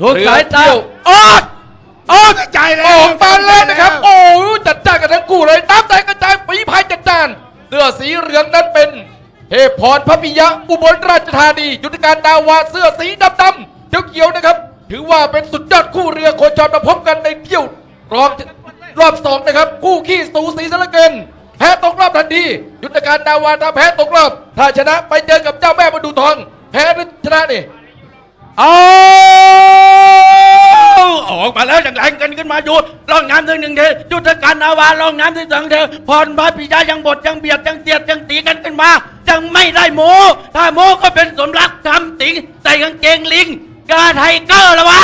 ถูกสายตาเรือเที่ยวออกออกใจแล้ว ออกมาแล้วนะครับ โอ้โหจัดจ้านกันทั้งคู่เลยน้ำใจกระจายฝีพายจัดจ้านเสื้อสีเหลืองนั้นเป็นเทพพรพระปิยะอุบลราชธานี ยุทธการดาวาเสื้อสีดำดำๆเขียวๆนะครับ ถือว่าเป็นสุดยอดคู่เรือโคจรมาพบกันในเที่ยวรอบรอบสองนะครับ คู่ขี้สูสีซะเหลือเกินแพ้ตกรอบทันที ยุทธการดาวาถ้าแพ้ตกรอบ ถ้าชนะไปเจอกับเจ้าแม่ประดูทอง แพ้หรือชนะนี่เอาออก มาแล้วอย่างแรงกันขึ้นมาอยู่ร่องน้ำหนึ่งหนึ่งเทยุทธการนาวาร่องน้ำที่สองเทพรพระปิยายังบดยังเบียดยังเตียดยังตีกันขึ้นมายังไม่ได้โมถ้าโมก็เป็นสมรักทำติงใส่กางเกงลิง กาไทเกอร์ละวะ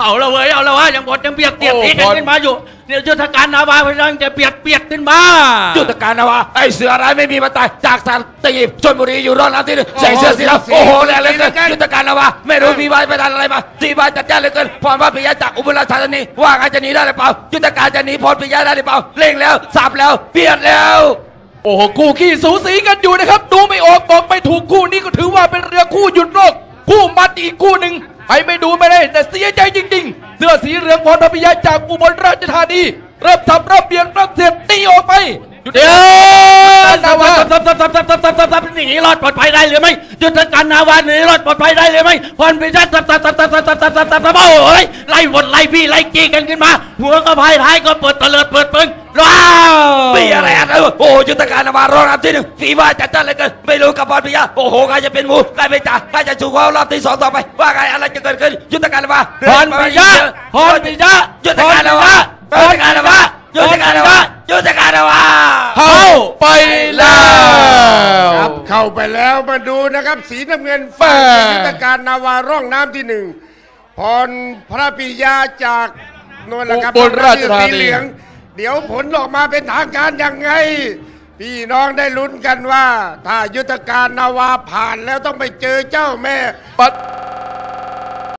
เอาละเว้ยเอาละวะยังบดยังเบียดเตียดตีกันขึ้นมาอยู่เนี่ยยุทธการนาวาพยายามจะเบียดเบียดขึ้นมายุทธการนะวะไอเสือร้ายไม่มีมาตายจากสันตีชนบุรีอยู่รอดน้ำที่หนึ่งใส่เสื้อสีดำโอ้โหแรงเหลยเกินยุทธการนะวะไม่รู้มีใบไปทานอะไรมาสีใบจัดจ้านเหลยเกินพรพระปิยะจากอุบลราชธานีว่าไงจะหนีได้หรือเปล่ายุทธการจะหนีพรปิยะได้หรือเปล่าเร่งแล้วสับแล้วเบียดแล้วโอ้โหคู่ขี้สูสีกันอยู่นะครับ ดูไม่ออกบอกไม่ถูกคู่นี้ก็ถือว่าเป็นเรือคู่หยุดโลกคู่มัดอีกคู่หนึ่ง ไปไม่ดูไม่ได้ แต่เสียใจจริง ๆ เสื้อสีเหลืองพรพระปิยะจากอุบลราชธานี เริ่มทำรับเบียงรับเสียบตีออกไปหยุดเดี๋ยว ทับซับซับซับซับซับซับซับหนีรอดปลอดภัยได้หรือไม่ยุทธการนาวาหนีรอดปลอดภัยได้หรือไม่พรพิชัดซับซับซับซับซับซับซับซับซับซับโอ้ยไล่หมดไล่พี่ไล่จี้กันขึ้นมา หัวก็พายท้ายก็เปิดตะเลิดเปิดปึงว้าวมีอะไรอะโอ้ยุทธการนะวารองน้ำที่หนึ่งฝีว่าจัดจ้านเลยเกินไม่รู้กับพรปิยะโอ้โหใครจะเป็นหมูใครเป็นจ่าใครจะชูเขารอบที่สองต่อไป ว่าไงอะไรจะเกิดขึ้นยุทธการนะวาพรพิยะพรพิยะยุทธการนะวะยุทธการนะวะยุทธการนะวะยุทธการนะวะ เข้าไปแล้ว ครับ เข้าไปแล้วมาดูนะครับ สีน้ำเงินแม่ฝ่ายยุทธการนาวาร่องน้ำที่หนึ่งพรพระปิยาจากนนแหละครับอุบลราชธานีสีเหลือง เดี๋ยวผลออกมาเป็นทางการยังไง พี่น้องได้ลุ้นกันว่า ถ้ายุทธการนาวาผ่านแล้วต้องไปเจอเจ้าแม่ปัด